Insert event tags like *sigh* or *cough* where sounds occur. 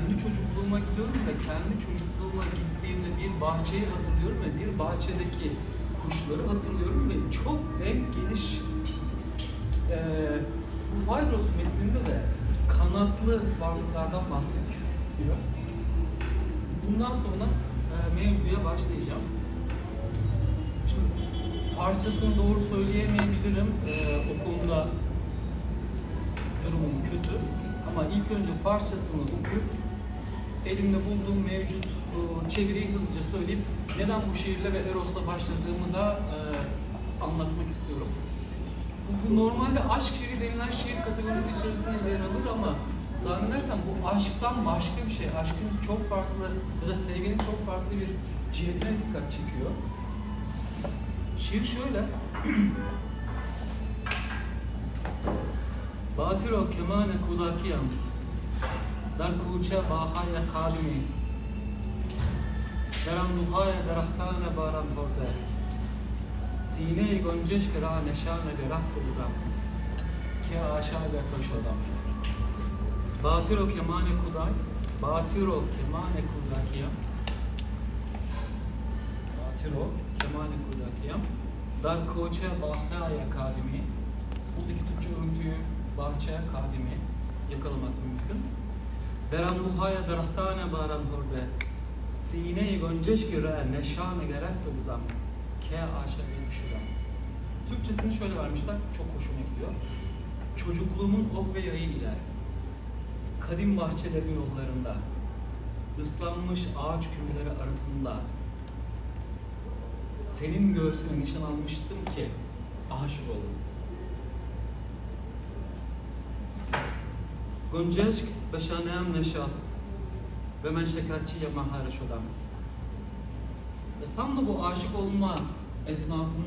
kendi çocukluğuma gidiyorum ve kendi çocukluğuma gittiğimde bir bahçeyi hatırlıyorum ve bir bahçedeki kuşları hatırlıyorum ve çok denk geliş eee bu Fayros metninde de kanatlı varlıklardan bahsediyor. Bundan sonra eee, mevzuya başlayacağım. Şimdi Farsçasını doğru söyleyemeyebilirim. Eee o durumum kötü. Ama ilk önce Farsçasını okuyup elimde bulduğum mevcut e, çeviriyi hızlıca söyleyip neden bu şiirle ve Eros'la başladığımı da e, anlatmak istiyorum. Bu, normalde aşk şiiri denilen şiir kategorisi içerisinde yer alır ama zannedersem bu aşktan başka bir şey. Aşkın çok farklı ya da sevginin çok farklı bir cihetine dikkat çekiyor. Şiir şöyle. *clears throat* Batiro kemane kudakiyam در کوچه باهای قدمی در اندوهای درختان باران خورده سینه گنجشک را نشان گرفته بودم که عاشق تو شدم باطر و کمان کودک باطر و کمان کودکیم باطر و keman kudakiyam در کوچه باهای akademi buradaki Türkçe örüntüyü bahçe akademi yakalamak mümkün در انبوهای درختان باران خورده سینه گنجشک را نشان گرفته بودم که عاشق شدم Türkçesini şöyle vermişler, çok hoşuma gidiyor. Çocukluğumun ok ve yayı ile kadim bahçelerin yollarında, ıslanmış ağaç kümeleri arasında senin göğsüne nişan almıştım ki aşık oldum. گنجشک به شانهام نشست ve ben şekerçiye mahare şodam. Ve tam da bu aşık olma esnasında